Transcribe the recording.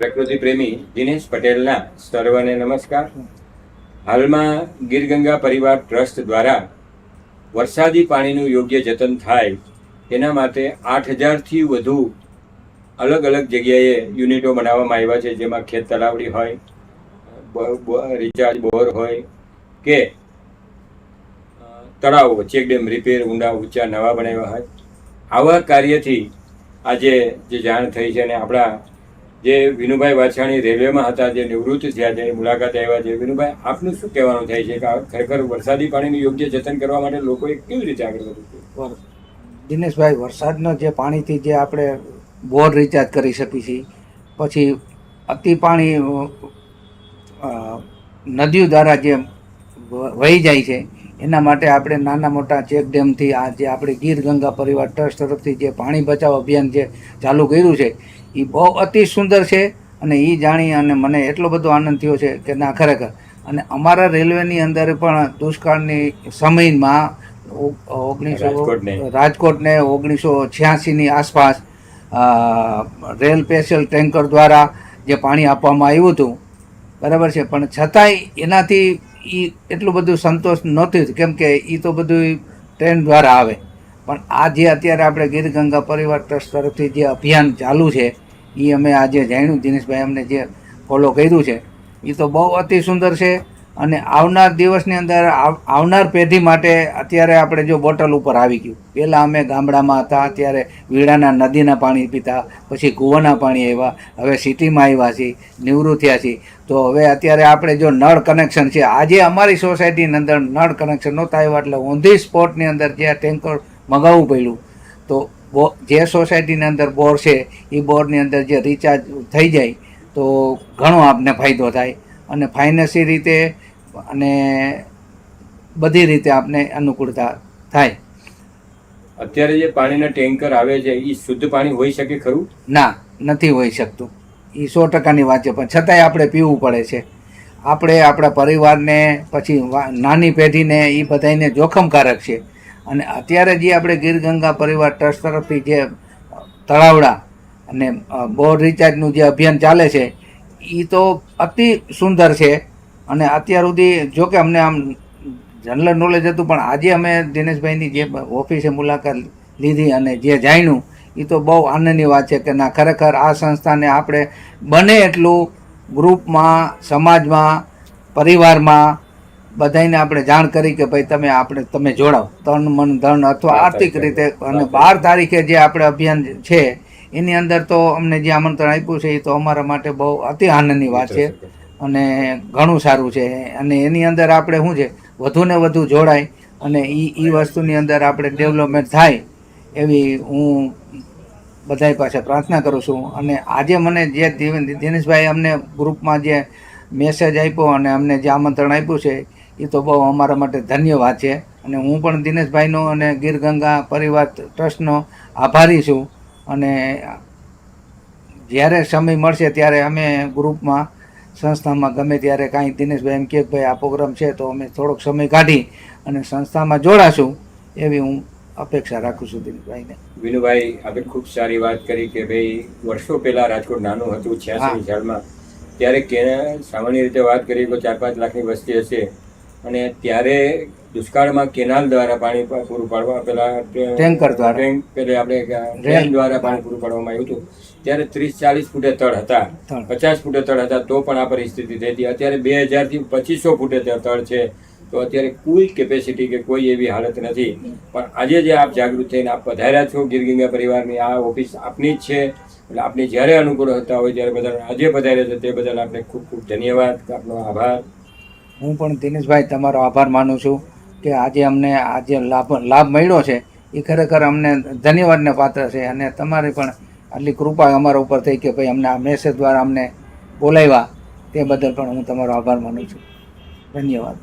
પ્રકૃતિ પ્રેમી દિનેશ પટેલના સર્વને નમસ્કાર. હાલમાં ગીરગંગા પરિવાર ટ્રસ્ટ દ્વારા વરસાદી પાણીનું યોગ્ય જતન થાય તેના માટે આઠ હજારથી વધુ અલગ અલગ જગ્યાએ યુનિટો બનાવવામાં આવ્યા છે, જેમાં ખેત તલાવડી હોય રિચાર્જ બોર હોય કે તળાવો, ચેકડેમ રિપેર ઊંડા, ઊંચા, નવા બનાવ્યા હોય. આવા કાર્યથી આજે જે જાણ થઈ છે અને આપણા જે વિનુભાઈ વાછાણી રેલવેમાં હતા, જે નિવૃત્ત થયા છે મુલાકાત આવ્યા છે. વિનુભાઈ, આપનું શું કહેવાનું થાય છે કે ખરેખર વરસાદી પાણીનું યોગ્ય જતન કરવા માટે લોકોએ કેવી રીતે આગળ વધવું? દિનેશભાઈ, વરસાદના જે પાણીથી જે આપણે બોર રિચાર્જ કરી શકીએ છીએ, પછી અતિ પાણી નદીઓ દ્વારા જે વહી જાય છે એના માટે આપણે નાના મોટા ચેક ડેમથી આ જે આપણે ગીર ગંગા પરિવાર ટ્રસ્ટ તરફથી જે પાણી બચાવ અભિયાન જે ચાલુ કર્યું છે એ બહુ અતિ સુંદર છે અને એ જાણી અને મને એટલો બધો આનંદ થયો છે કે ના ખરેખર અને અમારા રેલવેની અંદર પણ દુષ્કાળની સમયમાં ઓગણીસો રાજકોટને. ઓગણીસો છ્યાસીની આસપાસ રેલ સ્પેશિયલ ટેન્કર દ્વારા જે પાણી આપવામાં આવ્યું હતું બરાબર છે પણ છતાંય એનાથી એ એટલું બધું સંતોષ નહોતું કેમ કે એ તો બધું ટ્રેન દ્વારા આવે. પણ આ જે અત્યારે આપણે ગીર ગંગા પરિવાર ટ્રસ્ટ તરફથી જે અભિયાન ચાલુ છે એ અમે આજે જાણ્યું. દિનેશભાઈ અમને જે ફોલો કર્યું છે એ તો બહુ અતિ સુંદર છે. અને આવનાર દિવસની અંદર આવનાર પેઢી માટે અત્યારે આપણે જો બોટલ ઉપર આવી ગયું. પહેલાં અમે ગામડામાં હતા ત્યારે વીડાના નદીના પાણી પીતા, પછી કૂવાના પાણી આવ્યા, હવે સિટીમાં આવ્યા છીએ, નિવૃત્ત થયા છીએ. તો હવે અત્યારે આપણે જો નળ કનેક્શન છે, આજે અમારી સોસાયટીની અંદર નળ કનેક્શન નહોતા આવ્યા, એટલે ઓન ધી સ્પોટની અંદર જે ટેન્કર મગાવવું પડ્યું. તો બો, જે સોસાયટીની અંદર બોર છે એ બોરની અંદર જે રિચાર્જ થઈ જાય, તો ઘણો આપને ફાયદો થાય. અને ફાઇનાન્સી રીતે અને બધી રીતે આપને અનુકૂળતા થાય. અત્યારે જે પાણીના ટેન્કર આવે છે એ શુદ્ધ પાણી હોઈ શકે ખરું? ના નથી હોઈ શકતું. એ સો ટકાની વાત છે પણ છતાંય આપણે પીવું પડે છે. આપણે આપણા પરિવારને પછી નાની પેઢીને એ બધાને જોખમકારક છે. અને અત્યારે જે આપણે ગીર ગંગા પરિવાર ટ્રસ્ટ તરફથી જે તળાવડા અને બોર રિચાર્જનું જે અભિયાન ચાલે છે એ તો અતિ સુંદર છે. અને અત્યાર સુધી જો કે અમને આમ જનરલ નોલેજ હતું પણ આજે અમે દિનેશભાઈની જે ઓફિસે મુલાકાત લીધી અને જે જાણ્યું એ તો બહુ આનંદની વાત છે કે ના ખરેખર આ સંસ્થાને આપણે બને એટલું ગ્રુપમાં સમાજમાં પરિવારમાં બધાને આપણે જાણ કરી કે ભાઈ તમે આપણે તમે જોડાવ તન મન ધન અથવા આર્થિક રીતે અને બાર તારીખે જે આપણે અભિયાન છે એની અંદર તો અમને જે આમંત્રણ આપ્યું છે એ તો અમારા માટે બહુ અતિ આનંદની વાત છે. અને ઘણું સારું છે. અને એની અંદર આપણે શું છે વધુ ને વધુ જોડાય અને એ એ વસ્તુની અંદર આપણે ડેવલપમેન્ટ થાય એવી હું બધાય પાસે પ્રાર્થના કરું છું. અને આજે મને જે દિનેશભાઈ અમને ગ્રુપમાં જે મેસેજ આપ્યો અને અમને જે આમંત્રણ આપ્યું છે એ તો બહુ અમારા માટે ધન્યવાદ છે. અને હું પણ દિનેશભાઈનો અને ગીર ગંગા પરિવાર ટ્રસ્ટનો આભારી છું. અને જ્યારે સમય મળશે ત્યારે અમે ગ્રુપમાં સંસ્થામાં ગમે ત્યારે કાંઈ દિનેશભાઈ એમ કે ભાઈ આ પ્રોગ્રામ છે તો અમે થોડોક સમય કાઢી અને સંસ્થામાં જોડાશું એવી હું અપેક્ષા રાખું છું દિનેશભાઈને. વિનુભાઈ આપણે ખૂબ સારી વાત કરી કે ભાઈ વર્ષો પહેલાં રાજકોટ નાનું હતું છ્યાસી સાલમાં. ત્યારે કે સામાન્ય રીતે વાત કરીએ તો ચાર પાંચ લાખની વસ્તી હશે. અને ત્યારે દુષ્કાળમાં કેનાલ દ્વારા પાણી પૂરું પાડવા પેલા ટેન્કર દ્વારા. ટેન્ક પેલે આપણે ડ્રેન દ્વારા પાણી પૂરું પાડવામાં આવ્યું હતું. ત્યારે ત્રીસ ચાલીસ ફૂટે તળ હતા. પચાસ ફૂટે તળ હતા તો પણ આ પરિસ્થિતિ થઈ હતી. અત્યારે બે હજારથી પચીસો ફૂટે તળ છે. તો અત્યારે કોઈ કેપેસિટી કે કોઈ એવી હાલત નથી. પણ આજે જે આપ જાગૃત થઈને આપ પધાર્યા છો ગિરગિંગા પરિવારની આ ઓફિસ આપની જ છે. એટલે આપની જ્યારે અનુકૂળ હતા હોય ત્યારે બધા આજે પધાર્યા છે તે બદલ આપને ખૂબ ખૂબ ધન્યવાદ. આપનો આભાર. હું પણ દિનેશભાઈ તમારો આભાર માનું છું કે આજે અમને આજે લાભ લાભ મળ્યો છે, એ ખરેખર અમને ધન્યવાદને પાત્ર છે અને તમારી પણ આટલી કૃપા અમારા ઉપર થઈ કે ભાઈ અમને આ મેસેજ દ્વારા અમને બોલાવ્યા, તે બદલ પણ હું તમારો આભાર માનું છું. ધન્યવાદ.